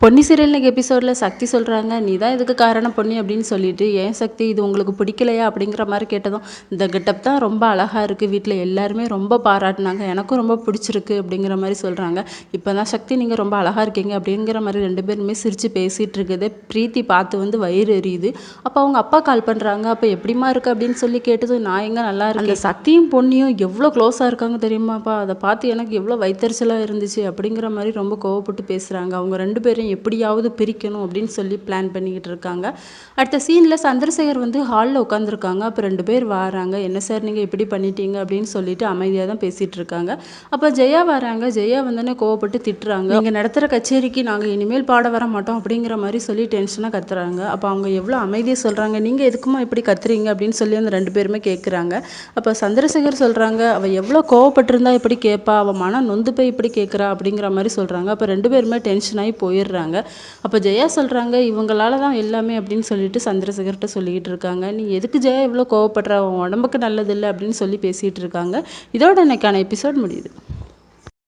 பொன்னி சீரியல்னுக்கு எபிசோடில் சக்தி சொல்கிறாங்க நீ தான் இதுக்கு காரணம் பொன்னி அப்படின்னு சொல்லிட்டு ஏன் சக்தி இது உங்களுக்கு பிடிக்கலையா? அப்படிங்கிற மாதிரி கேட்டதும் இந்த கெட்டப் தான் ரொம்ப அழகாக இருக்குது வீட்டில் எல்லாருமே ரொம்ப பாராட்டினாங்க எனக்கும் ரொம்ப பிடிச்சிருக்கு அப்படிங்கிற மாதிரி சொல்கிறாங்க இப்போ தான் சக்தி நீங்கள் ரொம்ப அழகாக இருக்கீங்க அப்படிங்கிற மாதிரி ரெண்டு பேருமே சிரித்து பேசிகிட்டு இருக்குது. பிரீத்தி பார்த்து வந்து வயிறு எரியுது. அப்போ அவங்க அப்பா கால் பண்ணுறாங்க அப்போ எப்படிமா இருக்குது அப்படின்னு சொல்லி கேட்டதும் நான் எங்கே நல்லா இருக்கு அந்த சக்தியும் பொன்னியும் எவ்வளோ க்ளோஸாக இருக்காங்க தெரியுமாப்பா? அதை பார்த்து எனக்கு எவ்வளோ வைத்தறிச்சலாக இருந்துச்சு அப்படிங்கிற மாதிரி ரொம்ப கோவப்பட்டு பேசுகிறாங்க அவங்க ரெண்டு பேரும் எப்படியாவது பிரிக்கணும் அப்படின்னு சொல்லி பிளான் பண்ணிக்கிட்டு இருக்காங்க. அடுத்த சீனில் சந்திரசேகர் வந்து ஹாலில் உட்காந்துருக்காங்க அப்போ ரெண்டு பேர் வராங்க. என்ன சார் நீங்கள் இப்படி பண்ணிட்டீங்க அப்படின்னு சொல்லிட்டு அமைதியாக தான் பேசிகிட்டு இருக்காங்க. அப்போ ஜெயா வராங்க. ஜெயா வந்தோடனே கோவப்பட்டு திட்டுறாங்க. நீங்கள் நடத்துகிற கச்சேரிக்கு நாங்கள் இனிமேல் பாட வர மாட்டோம் அப்படிங்கிற மாதிரி சொல்லி டென்ஷனாக கத்துறாங்க. அப்போ அவங்க எவ்வளோ அமைதியாக சொல்கிறாங்க நீங்கள் எதுக்குமா இப்படி கத்துறீங்க? அப்படின்னு சொல்லி அந்த ரெண்டு பேருமே கேட்குறாங்க அப்போ சந்திரசேகர் சொல்கிறாங்க அவள் எவ்வளோ கோவப்பட்டிருந்தா இப்படி கேட்பா அவள் மனம் நொந்து போய் இப்படி கேட்குறா அப்படிங்கிற மாதிரி சொல்கிறாங்க அப்போ ரெண்டு பேருமே டென்ஷன் ஆகி போயிடுறாங்க. அப்போ ஜெயா சொல்கிறாங்க இவங்களால தான் எல்லாமே அப்படின்னு சொல்லிட்டு சந்திரசேகர்கிட்ட சொல்லிக்கிட்டு இருக்காங்க. நீ எதுக்கு ஜெயா இவ்வளோ கோவப்படுற? உன் உடம்புக்கு நல்லதில்லை அப்படின்னு சொல்லி பேசிகிட்டு இருக்காங்க. இதோட எனக்கான எபிசோட் முடியுது.